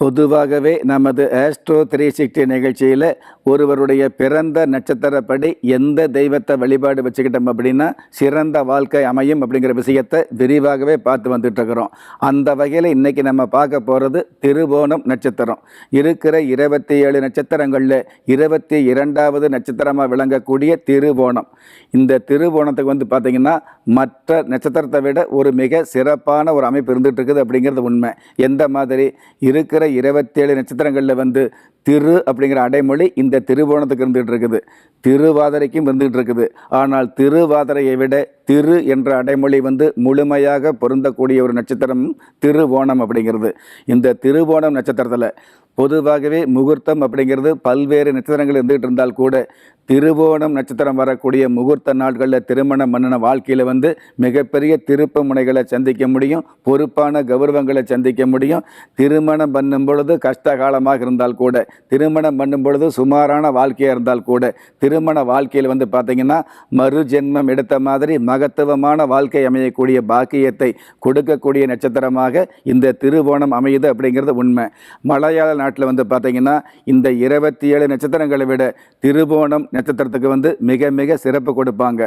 பொதுவாகவே நமது astro three sixty நிகழ்ச்சியில் ஒருவருடைய பிறந்த நட்சத்திரப்படி எந்த தெய்வத்தை வழிபாடு வச்சுக்கிட்டோம் அப்படின்னா சிறந்த வாழ்க்கை அமையும் அப்படிங்கிற விஷயத்தை விரிவாகவே பார்த்து வந்துட்டுருக்குறோம். அந்த வகையில் இன்றைக்கி நம்ம பார்க்க போகிறது திருவோணம் நட்சத்திரம். இருக்கிற இருபத்தி ஏழு நட்சத்திரங்களில் இருபத்தி இரண்டாவது நட்சத்திரமாக விளங்கக்கூடிய திருவோணம். இந்த திருவோணத்துக்கு வந்து பார்த்திங்கன்னா மற்ற நட்சத்திரத்தை விட ஒரு மிக சிறப்பான ஒரு அமைப்பு இருந்துகிட்டு இருக்குது அப்படிங்கிறது உண்மை. எந்த மாதிரி? இருக்கிற இருபத்தேழு நட்சத்திரங்களில் வந்து திரு அப்படிங்கிற அடைமொழி இந்த திருவோணத்துக்கு இருந்துகிட்டு இருக்குது. திருவாதிரைக்கும் இருந்துகிட்டு இருக்குது. ஆனால் திருவாதிரையை விட திரு என்ற அடைமொழி வந்து முழுமையாக பொருந்தக்கூடிய ஒரு நட்சத்திரம் திருவோணம் அப்படிங்கிறது. இந்த திருவோணம் நட்சத்திரத்தில் பொதுவாகவே முகூர்த்தம் அப்படிங்கிறது பல்வேறு நட்சத்திரங்கள் இருந்துகிட்டு இருந்தால் கூட திருவோணம் நட்சத்திரம் வரக்கூடிய முகூர்த்த நாட்களில் திருமணம் பண்ணின வாழ்க்கையில் வந்து மிகப்பெரிய திருப்பு முனைகளை சந்திக்க முடியும் பொறுப்பான கௌரவங்களை சந்திக்க முடியும். திருமணம் பண்ணும் பொழுது கஷ்ட காலமாக இருந்தால் கூட திருமணம் பண்ணும் பொழுது சுமாரான வாழ்க்கையாக இருந்தால் கூட திருமண வாழ்க்கையில் வந்து பார்த்திங்கன்னா மறு ஜென்மம் எடுத்த மாதிரி மகத்துவமான வாழ்க்கை அமையக்கூடிய பாக்கியத்தை கொடுக்கக்கூடிய நட்சத்திரமாக இந்த திருவோணம் அமையுது அப்படிங்கிறது உண்மை. மலையாள நாட்டில் வந்து பார்த்திங்கன்னா இந்த இருபத்தி ஏழு நட்சத்திரங்களை விட திருவோணம் நட்சத்திரத்துக்கு வந்து மிக மிக சிறப்பு கொடுப்பாங்க.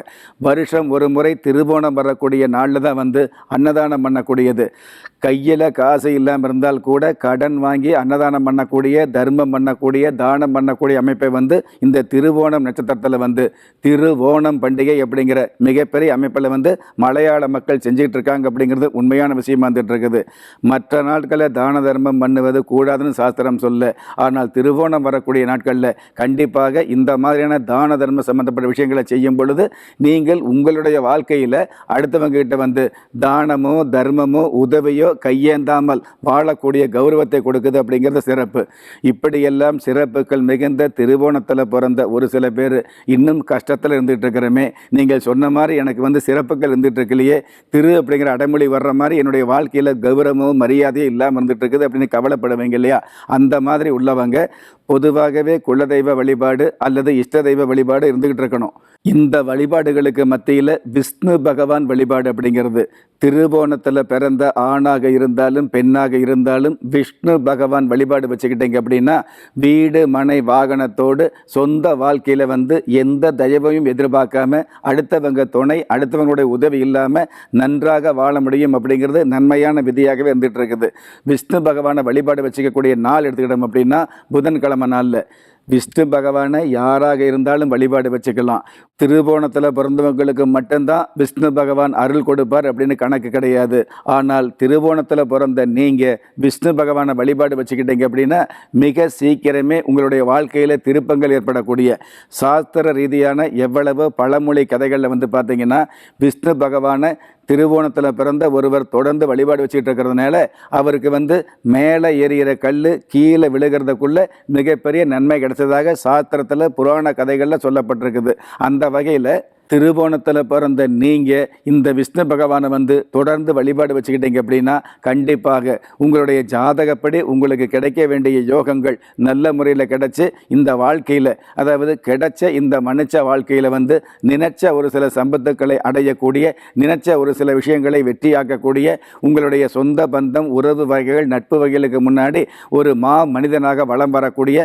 வருஷம் ஒரு முறை திருவோணம் வரக்கூடிய நாளில் தான் வந்து அன்னதானம் பண்ணக்கூடியது. கையில் காசு இல்லாமல் இருந்தால் கூட கடன் வாங்கி அன்னதானம் பண்ணக்கூடிய தர்மம் பண்ணக்கூடிய தானம் பண்ணக்கூடிய அமைப்பை வந்து இந்த திருவோணம் நட்சத்திரத்தில் வந்து திருவோணம் பண்டிகை அப்படிங்கிற மிகப்பெரிய அமைப்பில் வந்து மலையாள மக்கள் செஞ்சுக்கிட்டு இருக்காங்க அப்படிங்கிறது உண்மையான விஷயமா வந்துட்டு இருக்குது. மற்ற நாட்களில் தான தர்மம் பண்ணுவது கூடாதுன்னு சாஸ்திரம் சொல்ல. ஆனால் திருவோணம் வரக்கூடிய நாட்களில் கண்டிப்பாக இந்த மாதிரியான தான தர்ம சம்பந்தப்பட்ட விஷயங்களை செய்யும் பொழுது நீங்கள் உங்களுடைய வாழ்க்கையில் அடுத்தவங்க கிட்ட வந்து தானமோ தர்மமோ உதவியோ கையேந்தாமல் வாழக்கூடிய கௌரவத்தை கொடுக்குது அப்படிங்கிறது சிறப்பு. இப்படியெல்லாம் சிறப்புகள் மிகுந்த திருவோணத்தில் பிறந்த ஒரு சில பேர் இன்னும் கஷ்டத்தில் இருந்துகிட்டு இருக்கிறோமே. நீங்கள் சொன்ன மாதிரி எனக்கு வந்து சிறப்புகள் இருந்துகிட்டு இருக்கலையே. திரு அப்படிங்கிற அடைமொழி வர்ற மாதிரி என்னுடைய வாழ்க்கையில் கௌரவமோ மரியாதையோ இல்லாமல் இருந்துட்டு இருக்குது அப்படின்னு கவலைப்படுவீங்க இல்லையா? அந்த மாதிரி உள்ளவங்க பொதுவாகவே குலதெய்வ வழிபாடு அல்லது இஷ்ட தெய்வ வழிபாடு இருந்துகிட்டு இருக்கணும். இந்த வழிபாடுகளுக்கு மத்தியில் விஷ்ணு பகவான் வழிபாடு அப்படிங்கிறது. திருவோணத்தில் பிறந்த ஆணாக இருந்தாலும் பெண்ணாக இருந்தாலும் விஷ்ணு பகவான் வழிபாடு வச்சுக்கிட்டீங்க அப்படின்னா வீடு மனை வாகனத்தோடு சொந்த வாழ்க்கையில் வந்து எந்த தயவையும் எதிர்பார்க்காம அடுத்தவங்க துணை அடுத்தவங்களுடைய உதவி இல்லாமல் நன்றாக வாழ முடியும் அப்படிங்கிறது நன்மையான விதியாகவே இருந்துகிட்டு இருக்குது. விஷ்ணு பகவானை வழிபாடு வச்சுக்கக்கூடிய நாள் எடுத்துக்கிட்டோம் அப்படின்னா புதன்கிழமை நாளில். விஷ்ணு பகவானை யாராக இருந்தாலும் வழிபாடு வச்சுக்கலாம். திருவோணத்தில் பிறந்தவங்களுக்கு மட்டும்தான் விஷ்ணு பகவான் அருள் கொடுப்பார் அப்படின்னு கணக்கு கிடையாது. ஆனால் திருவோணத்தில் பிறந்த நீங்கள் விஷ்ணு பகவானை வழிபாடு வச்சுக்கிட்டீங்க அப்படின்னா மிக சீக்கிரமே உங்களுடைய வாழ்க்கையில் திருப்பங்கள் ஏற்படக்கூடிய சாஸ்திர ரீதியான எவ்வளவு பழமொழி கதைகளில் வந்து பார்த்தீங்கன்னா விஷ்ணு பகவானை திருவோணத்தில் பிறந்த ஒருவர் தொடர்ந்து வழிபாடு வச்சுக்கிட்டு இருக்கிறதுனால அவருக்கு வந்து மேலே எறிகிற கல் கீழே விழுகிறதுக்குள்ளே மிகப்பெரிய நன்மை கிடைச்சதாக சாஸ்திரத்தில் புராண கதைகளில் சொல்லப்பட்டிருக்குது. அந்த வகையில் திருவோணத்தில் பிறந்த நீங்கள் இந்த விஷ்ணு பகவானை வந்து தொடர்ந்து வழிபாடு வச்சுக்கிட்டீங்க அப்படின்னா கண்டிப்பாக உங்களுடைய ஜாதகப்படி உங்களுக்கு கிடைக்க வேண்டிய யோகங்கள் நல்ல முறையில் கிடைச்சி இந்த வாழ்க்கையில் அதாவது கிடைச்ச இந்த மனுச்ச வாழ்க்கையில் வந்து நினைச்ச ஒரு சில சம்பத்துக்களை அடையக்கூடிய நினைச்ச ஒரு சில விஷயங்களை வெற்றியாக்கக்கூடிய உங்களுடைய சொந்த பந்தம் உறவு வகைகள் நட்பு வகைகளுக்கு முன்னாடி ஒரு மா மனிதனாக வலம் வரக்கூடிய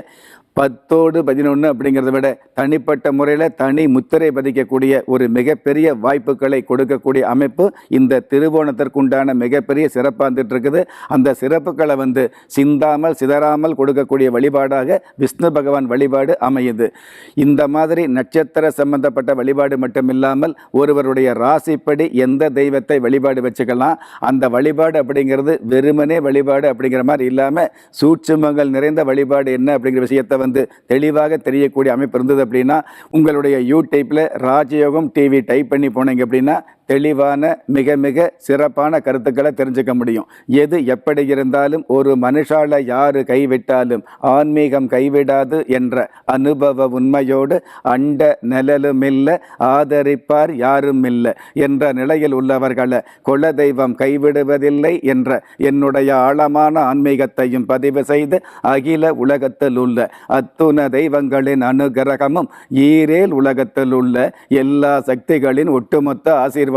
பத்தோடு பதினொன்று அப்படிங்கிறத விட தனிப்பட்ட முறையில் தனி முத்திரை பதிக்கக்கூடிய ஒரு மிகப்பெரிய வாய்ப்புகளை கொடுக்கக்கூடிய அமைப்பு இந்த திருவோணத்திற்குண்டான மிகப்பெரிய சிறப்பாக இருக்குது அந்த சிறப்புகளை வந்து சிந்தாமல் சிதறாமல் கொடுக்கக்கூடிய வழிபாடாக விஷ்ணு பகவான் வழிபாடு அமையுது. இந்த மாதிரி நட்சத்திர சம்பந்தப்பட்ட வழிபாடு மட்டும் இல்லாமல் ஒருவருடைய ராசிப்படி எந்த தெய்வத்தை வழிபாடு வச்சுக்கலாம் அந்த வழிபாடு அப்படிங்கிறது வெறுமனே வழிபாடு அப்படிங்கிற மாதிரி இல்லாமல் சூட்சுமங்கள் நிறைந்த வழிபாடு என்ன அப்படிங்கிற விஷயத்தை வந்து தெளிவாக தெரியக்கூடிய அமைப்பு இருந்தது அப்படின்னா உங்களுடைய யூடியூப்பில் ராஜயோகம் டிவி டைப் பண்ணி போனீங்க அப்படின்னா தெளிவான மிக மிக சிறப்பான கருத்துக்களை தெரிஞ்சுக்க முடியும். எது எப்படி இருந்தாலும் ஒரு மனுஷால யாரு கைவிட்டாலும் ஆன்மீகம் கைவிடாது என்ற அனுபவ உண்மையோடு அண்ட நிழலுமில்ல ஆதரிப்பார் யாரும் இல்லை என்ற நிலையில் உள்ளவர்களை குலதெய்வம் கைவிடுவதில்லை என்ற என்னுடைய ஆழமான ஆன்மீகத்தையும் பதிவு செய்து அகில உலகத்தில் உள்ள அத்துண தெய்வங்களின் அனுகிரகமும் ஈரேல் உலகத்தில் உள்ள எல்லா சக்திகளின் ஒட்டுமொத்த ஆசீர்வாதம்